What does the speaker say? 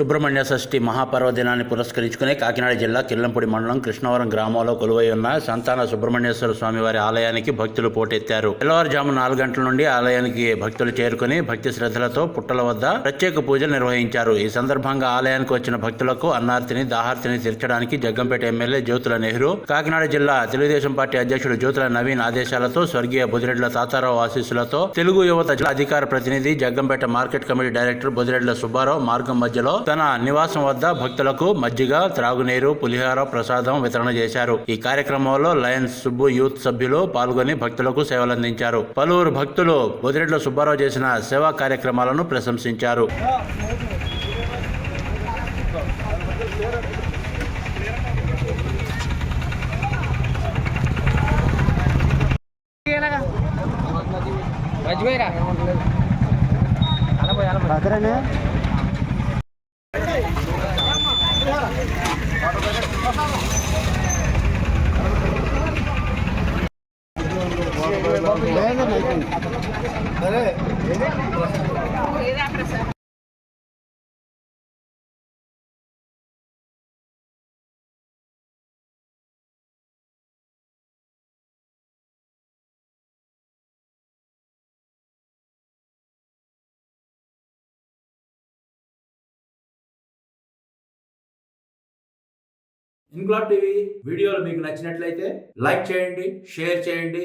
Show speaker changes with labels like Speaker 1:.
Speaker 1: సుబ్రహ్మణ్య షష్ఠి మహాపర్వదినాన్ని పురస్కరించుకుని కాకినాడ జిల్లా కిల్లంపూడి మండలం కృష్ణవరం గ్రామంలో కొలువై ఉన్న సంతాన సుబ్రహ్మణ్యేశ్వర స్వామి వారి ఆలయానికి భక్తులు పోటెత్తారు. తెల్లవారుజాము నాలుగు గంటల నుండి ఆలయానికి భక్తులు చేరుకుని భక్తి శ్రద్ధలతో పుట్టల వద్ద ప్రత్యేక పూజలు నిర్వహించారు. ఈ సందర్భంగా ఆలయానికి వచ్చిన భక్తులకు అన్నార్తిని దాహార్తిని తీర్చడానికి జగ్గంపేట ఎమ్మెల్యే జ్యోతుల నెహ్రూ కాకినాడ జిల్లా తెలుగుదేశం పార్టీ అధ్యక్షుడు జ్యోతుల నవీన్ ఆదేశాలతో స్వర్గీయ బుదిరెడ్ల తాతారావు ఆశీస్సులతో తెలుగు యువత జిల్లా అధికార ప్రతినిధి Jaggampeta market committee director Budiredla Subbarao మార్గం మధ్యలో తన నివాసం వద్ద భక్తులకు మజ్జిగ త్రాగునీరు పులిహార ప్రసాదం వితరణ చేశారు. ఈ కార్యక్రమంలో లయన్స్ సుబ్బు యూత్ సభ్యులు పాల్గొని భక్తులకు సేవలందించారు. పలువురు భక్తులు బుదిరెడ్ల సుబ్బారావు చేసిన సేవా కార్యక్రమాలను ప్రశంసించారు.
Speaker 2: భద్రనే.
Speaker 1: ఇన్క్లాబ్ టీవీ వీడియోలు మీకు నచ్చినట్లయితే లైక్ చేయండి షేర్ చేయండి